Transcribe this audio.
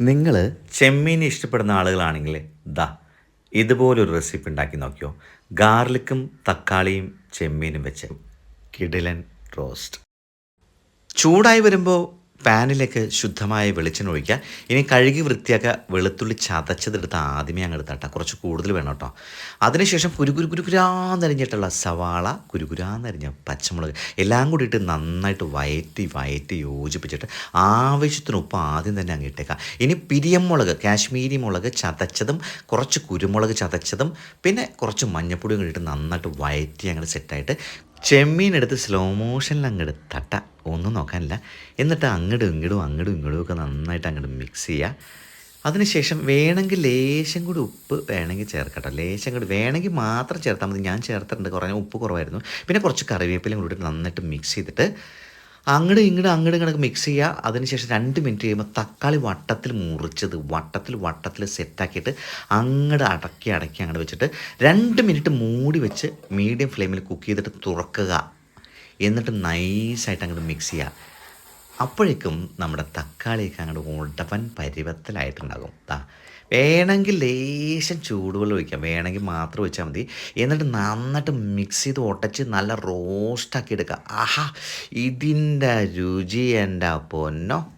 നിങ്ങൾ ചെമ്മീൻ ഇഷ്ടപ്പെടുന്ന ആളുകളാണെങ്കിൽ ദാ ഇതുപോലൊരു റെസിപ്പി ഉണ്ടാക്കി നോക്കിയോ. ഗാർലിക്കും തക്കാളിയും ചെമ്മീനും വെച്ച് കിടിലൻ റോസ്റ്റ് ചൂടായി വരുമ്പോൾ പാനിലേക്ക് ശുദ്ധമായ വെളിച്ചെണ്ണ ഒഴിക്കുക. ഇനി കഴുകി വൃത്തിയാക്കുക. വെളുത്തുള്ളി ചതച്ചതെടുത്ത് ആദ്യമേ അങ്ങ് എടുത്താട്ട കുറച്ച് കൂടുതൽ വേണം കേട്ടോ അതിനുശേഷം കുരുകുരു കുരുകുരാന്നരിഞ്ഞിട്ടുള്ള സവാള കുരുകുരാന്നരിഞ്ഞ പച്ചമുളക് എല്ലാം കൂടിയിട്ട് നന്നായിട്ട് വയറ്റി വയറ്റി യോജിപ്പിച്ചിട്ട് ആവശ്യത്തിന് ഉപ്പ് ആദ്യം തന്നെ അങ്ങ് ഇട്ടേക്കാം. ഇനി പിരിയമുളക് കാശ്മീരി മുളക് ചതച്ചതും കുറച്ച് കുരുമുളക് ചതച്ചതും പിന്നെ കുറച്ച് മഞ്ഞപ്പൊടിയും കൂടിയിട്ട് നന്നായിട്ട് വയറ്റി അങ്ങനെ സെറ്റായിട്ട് ചെമ്മീൻ എടുത്ത് സ്ലോ മോഷനിൽ അങ്ങോട്ട് തട്ട. ഒന്നും നോക്കാനില്ല. എന്നിട്ട് അങ്ങോട്ടും ഇങ്ങോട്ടും അങ്ങോട്ടും ഇങ്ങോട്ടും ഒക്കെ നന്നായിട്ട് അങ്ങോട്ട് മിക്സ് ചെയ്യുക അതിനുശേഷം വേണമെങ്കിൽ ലേശം കൂടി ഉപ്പ് വേണമെങ്കിൽ ചേർക്കട്ടോ. ലേശം കൂടി വേണമെങ്കിൽ മാത്രം ചേർത്താൽ മതി. ഞാൻ ചേർത്തിട്ടുണ്ട്. കുറഞ്ഞ ഉപ്പ് കുറവായിരുന്നു. പിന്നെ കുറച്ച് കറിവേപ്പിലയും കൂടി നന്നായിട്ട് മിക്സ് ചെയ്തിട്ട് അങ്ങോട്ടും ഇങ്ങോട്ടും അങ്ങോട്ടും ഇങ്ങോട്ട് മിക്സ് ചെയ്യുക അതിനുശേഷം രണ്ട് മിനിറ്റ് കഴിയുമ്പോൾ തക്കാളി വട്ടത്തിൽ മുറിച്ചത് വട്ടത്തിൽ വട്ടത്തിൽ സെറ്റാക്കിയിട്ട് അങ്ങോട്ട് അടക്കി അടക്കി അങ്ങോട്ട് വെച്ചിട്ട് രണ്ട് മിനിറ്റ് മൂടി വെച്ച് മീഡിയം ഫ്ലെയിമിൽ കുക്ക് ചെയ്തിട്ട് തുറക്കുക. എന്നിട്ട് നൈസായിട്ട് അങ്ങോട്ട് മിക്സ് ചെയ്യുക അപ്പോഴേക്കും നമ്മുടെ തക്കാളിയൊക്കെ അങ്ങോട്ട് ഉടവൻ പരുവത്തിലായിട്ടുണ്ടാകും. ദാ വേണമെങ്കിൽ ലേശം ചൂടുവെള്ളം ഒഴിക്കാം. വേണമെങ്കിൽ മാത്രം വെച്ചാൽ മതി. എന്നിട്ട് നന്നായിട്ട് മിക്സ് ചെയ്ത് ഒട്ടച്ച് നല്ല റോസ്റ്റാക്കി എടുക്കുക ആഹാ ഇതിന്റെ രുചി എന്റെ പൊന്നോ.